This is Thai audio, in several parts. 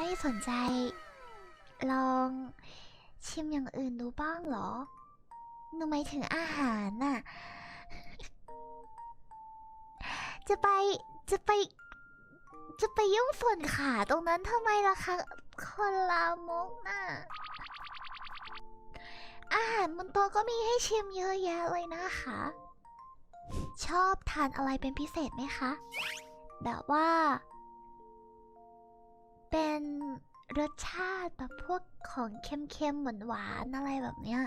ไม่สนใจ ลองชิมอย่างอื่นดูบ้างเหรอ หนูหมายถึงอาหารน่ะ จะไป จะไป จะไปยุ่งส่วนขาตรงนั้นทำไมล่ะคะ คนลามกน่ะ อาหารบนโต๊ะก็มีให้ชิมเยอะแยะเลยนะคะ ชอบทานอะไรเป็นพิเศษไหมคะ แบบว่า รสชาติแบบพวกของเค็มๆหวานๆอะไรแบบเนี้ย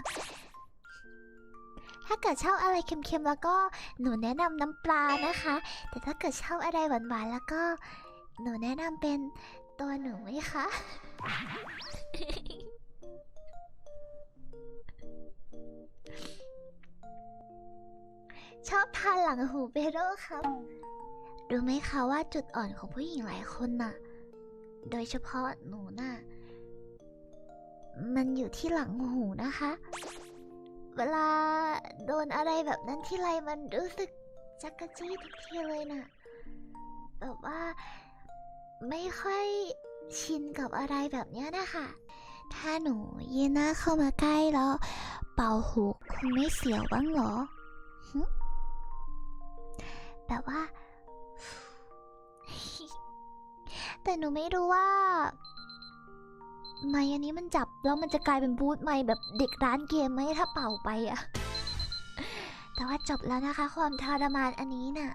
ถ้าเกิดชอบอะไรเค็มๆแล้วก็หนูแนะนำน้ำปลานะคะ แต่ถ้าเกิดชอบอะไรหวานๆแล้วก็หนูแนะนำเป็นตัวหนูไหมคะชอบทานหลังหูเบโร่ครับรู้ไหมคะว่าจุดอ่อนของผู้หญิงหลายคนน่ะ โดยเฉพาะหนูน่ะ มันอยู่ที่หลังหูนะคะ เวลาโดนอะไรแบบนั้นที่ไรมันรู้สึกจักกะจี้ทุกทีเลยน่ะ แบบว่าไม่ค่อยชินกับอะไรแบบนี้นะคะ ถ้าหนูยืนหน้าเข้ามาใกล้แล้ว เป่าหูคุณไม่เสียวบ้างเหรอแบบว่า แต่หนูไม่รู้ว่า ไม้อันนี้มันจับแล้วมันจะกลายเป็นบูธไม้แบบเด็กร้านเกมไหมถ้าเป่าไปอะแต่ว่าจบแล้วนะคะ ความทรมานอันนี้น่ะ